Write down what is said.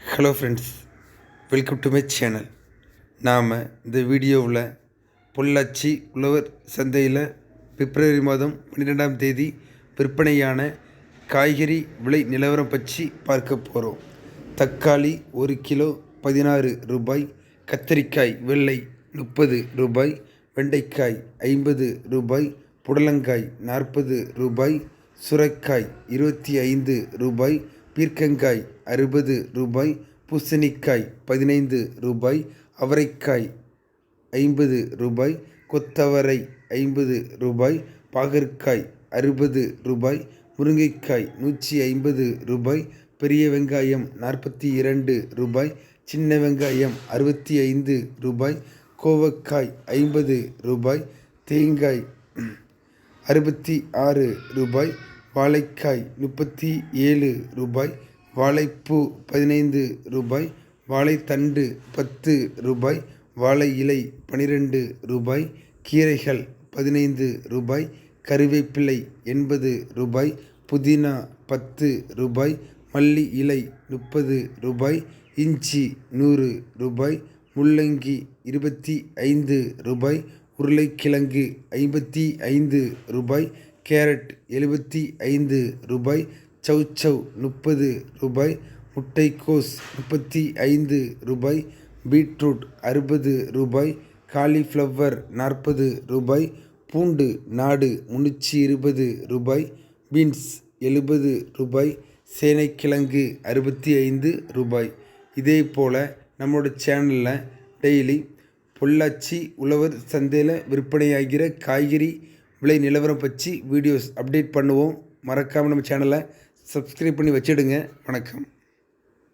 Hello friends welcome to my channel நாம் இந்த வீடியோவில் பொள்ளாச்சி உழவர் சந்தையில் பிப்ரவரி மாதம் பன்னிரெண்டாம் தேதி விற்பனையான காய்கறி விலை நிலவரம் பற்றி பார்க்க போகிறோம் தக்காளி ஒரு கிலோ பதினாறு ரூபாய் கத்தரிக்காய் வெள்ளை முப்பது ரூபாய் வெண்டைக்காய் ஐம்பது ரூபாய் புடலங்காய் நாற்பது ரூபாய் சுரைக்காய் இருபத்தி ஐந்து ரூபாய் பீர்க்கங்காய் அறுபது ரூபாய் பூசணிக்காய் பதினைந்து ரூபாய் அவரைக்காய் ஐம்பது ரூபாய் கொத்தவரை ஐம்பது ரூபாய் பாகற்காய் அறுபது ரூபாய் முருங்கைக்காய் நூற்றி ஐம்பது ரூபாய் பெரிய வெங்காயம் நாற்பத்தி இரண்டு ரூபாய் சின்ன வெங்காயம் அறுபத்தி ஐந்து ரூபாய் கோவக்காய் ஐம்பது ரூபாய் தேங்காய் அறுபத்தி ஆறு ரூபாய் வாழைக்காய் முப்பத்தி ஏழு ரூபாய் வாழைப்பூ பதினைந்து ரூபாய் வாழைத்தண்டு பத்து ரூபாய் வாழை இலை பனிரெண்டு ரூபாய் கீரைகள் பதினைந்து ரூபாய் கருவேப்பிலை எண்பது ரூபாய் புதினா பத்து ரூபாய் மல்லி இலை முப்பது ரூபாய் இஞ்சி நூறு ரூபாய் முள்ளங்கி இருபத்தி ஐந்து ரூபாய் உருளைக்கிழங்கு ஐம்பத்தி ஐந்து ரூபாய் கேரட் எழுபத்தி ஐந்து ரூபாய் சௌசௌ முப்பது ரூபாய் முட்டைக்கோஸ் முப்பத்தி ஐந்து ரூபாய் பீட்ரூட் அறுபது ரூபாய் காலிஃப்ளவர் நாற்பது ரூபாய் பூண்டு நாடு முந்நூற்றி இருபது ரூபாய் பீன்ஸ் எழுபது ரூபாய் சேனைக்கிழங்கு அறுபத்தி ஐந்து ரூபாய். இதே போல் நம்மளோட சேனலில் டெய்லி பொள்ளாச்சி உழவர் சந்தையில் விற்பனையாகிற காய்கறி விலை நிலவரம் பற்றி வீடியோஸ் அப்டேட் பண்ணுவோம். மறக்காமல் நம்ம சேனலை சப்ஸ்கிரைப் பண்ணி வச்சிடுங்க. வணக்கம்.